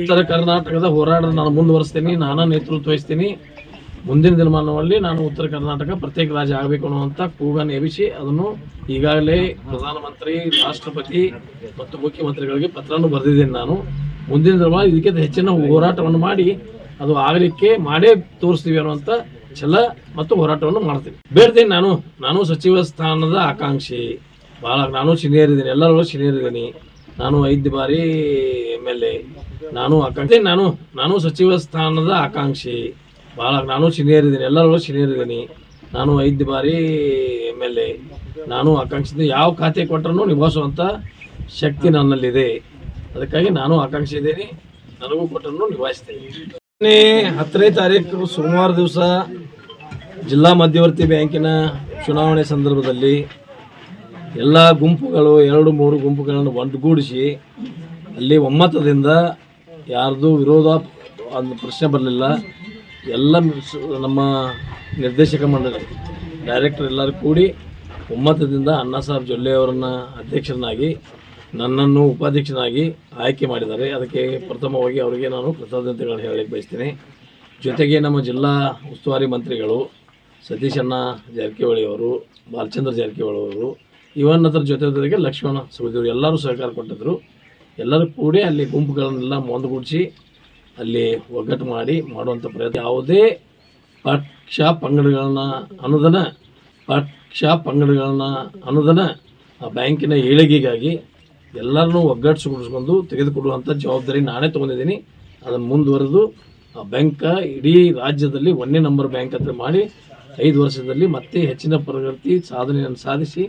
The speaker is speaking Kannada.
ಉತ್ತರ ಕರ್ನಾಟಕದ ಹೋರಾಟ ನಾನು ಮುಂದುವರಿಸ್ತೀನಿ, ನಾನು ನೇತೃತ್ವ ವಹಿಸ್ತೀನಿ. ಮುಂದಿನ ದಿನಮಾನದಲ್ಲಿ ನಾನು ಉತ್ತರ ಕರ್ನಾಟಕ ಪ್ರತ್ಯೇಕ ರಾಜ್ಯ ಆಗಬೇಕು ಅನ್ನುವಂಥ ಕೂಗನ್ನು ಎಬ್ಬಿಸಿ ಅದನ್ನು ಈಗಾಗಲೇ ಪ್ರಧಾನಮಂತ್ರಿ, ರಾಷ್ಟ್ರಪತಿ ಮತ್ತು ಮುಖ್ಯಮಂತ್ರಿಗಳಿಗೆ ಪತ್ರವನ್ನು ಬರೆದಿದ್ದೇನೆ ನಾನು. ಮುಂದಿನ ದಿನಮಾನ ಇದಕ್ಕೆ ಹೆಚ್ಚಿನ ಹೋರಾಟವನ್ನು ಮಾಡಿ, ಅದು ಆಗಲಿಕ್ಕೆ ಮಾಡೇ ತೋರಿಸ್ತೀವಿ ಅನ್ನುವಂಥ ಛಲ ಮತ್ತು ಹೋರಾಟವನ್ನು ಮಾಡ್ತೀನಿ. ಬೇಡ್ತೀನಿ ನಾನು. ನಾನು ಸಚಿವ ಸ್ಥಾನದ ಆಕಾಂಕ್ಷಿ. ಭಾಳ ನಾನು ಸೀನಿಯರ್ ಇದ್ದೀನಿ. ಎಲ್ಲರೂ ಸೀನಿಯರ್ ಇದ್ದೀನಿ. ನಾನು ಐದು ಬಾರಿ ಎಂ ಎಲ್ ಎ ನಾನು ಆಕಾಂಕ್ಷಿ ನಾನು ನಾನು ಸಚಿವ ಸ್ಥಾನದ ಆಕಾಂಕ್ಷಿ. ಭಾಳ ನಾನು ಸೀನಿಯರ್ ಇದ್ದೀನಿ ಎಲ್ಲರೂ ಸೀನಿಯರ್ ಇದ್ದೀನಿ. ನಾನು ಐದು ಬಾರಿ ಎಂ ಎಲ್ ಎ ನಾನು ಆಕಾಂಕ್ಷಿದ ಯಾವ ಖಾತೆ ಕೊಟ್ಟರೂ ನಿಭಾಯಿಸುವಂಥ ಶಕ್ತಿ ನನ್ನಲ್ಲಿದೆ. ಅದಕ್ಕಾಗಿ ನಾನು ಆಕಾಂಕ್ಷಿ ಇದ್ದೀನಿ, ನನಗೂ ಕೊಟ್ಟರೂ ನಿಭಾಯಿಸ್ತೇನೆ. ಹತ್ತನೇ ತಾರೀಕು ಸೋಮವಾರ ದಿವಸ ಜಿಲ್ಲಾ ಮಧ್ಯವರ್ತಿ ಬ್ಯಾಂಕಿನ ಚುನಾವಣೆ ಸಂದರ್ಭದಲ್ಲಿ ಎಲ್ಲ ಗುಂಪುಗಳು, ಎರಡು, ಮೂರು ಗುಂಪುಗಳನ್ನು ಒಂದುಗೂಡಿಸಿ ಅಲ್ಲಿ ಒಮ್ಮತದಿಂದ ಯಾರ್ದು ವಿರೋಧ ಒಂದು ಪ್ರಶ್ನೆ ಬರಲಿಲ್ಲ. ಎಲ್ಲ ನಮ್ಮ ನಿರ್ದೇಶಕ ಮಂಡಳಿ, ಡೈರೆಕ್ಟರ್ ಎಲ್ಲರೂ ಕೂಡಿ ಒಮ್ಮತದಿಂದ ಅಣ್ಣಾ ಸಾಹೇಬ್ ಜೊಲ್ಲೆ ಅವರನ್ನು ಅಧ್ಯಕ್ಷರನ್ನಾಗಿ, ನನ್ನನ್ನು ಉಪಾಧ್ಯಕ್ಷನಾಗಿ ಆಯ್ಕೆ ಮಾಡಿದ್ದಾರೆ. ಅದಕ್ಕೆ ಪ್ರಥಮವಾಗಿ ಅವರಿಗೆ ನಾನು ಕೃತಜ್ಞತೆಗಳನ್ನು ಹೇಳಲಿಕ್ಕೆ ಬಯಸ್ತೀನಿ. ಜೊತೆಗೆ ನಮ್ಮ ಜಿಲ್ಲಾ ಉಸ್ತುವಾರಿ ಮಂತ್ರಿಗಳು ಸತೀಶಣ್ಣ ಜಾರಕಿಹೊಳಿ ಅವರು, ಬಾಲಚಂದ್ರ ಜಾರಕಿಹೊಳಿ ಅವರು ಇವನ್ ಅದರ ಜೊತೆ ಜೊತೆಗೆ ಲಕ್ಷ್ಮಣ ಸಹೋದರಿ ಎಲ್ಲರೂ ಸಹಕಾರ ಕೊಟ್ಟಿದ್ರು. ಎಲ್ಲರೂ ಕೂಡಿ ಅಲ್ಲಿ ಗುಂಪುಗಳನ್ನೆಲ್ಲ ಮೊಂದುಗೂಡಿಸಿ ಅಲ್ಲಿ ಒಗ್ಗಟ್ಟು ಮಾಡಿ ಮಾಡುವಂಥ ಪ್ರಯತ್ನ. ಯಾವುದೇ ಪಕ್ಷ ಪಂಗಡಗಳನ್ನ ಅನುದಾನ ಪಕ್ಷ ಪಂಗಡಗಳನ್ನ ಅನುದಾನ ಆ ಬ್ಯಾಂಕಿನ ಏಳಿಗೆಗಾಗಿ ಎಲ್ಲರನ್ನೂ ಒಗ್ಗಟ್ಟಿಸಿಕೊಂಡು ತೆಗೆದುಕೊಡುವಂಥ ಜವಾಬ್ದಾರಿ ನಾನೇ ತೊಗೊಂಡಿದ್ದೀನಿ. ಅದನ್ನು ಮುಂದುವರೆದು ಆ ಬ್ಯಾಂಕ ಇಡೀ ರಾಜ್ಯದಲ್ಲಿ ಒಂದೇ ನಂಬರ್ ಬ್ಯಾಂಕ್ ಅಂತ ಮಾಡಿ ಐದು ವರ್ಷದಲ್ಲಿ ಮತ್ತೆ ಹೆಚ್ಚಿನ ಪ್ರಗತಿ ಸಾಧನೆಯನ್ನು ಸಾಧಿಸಿ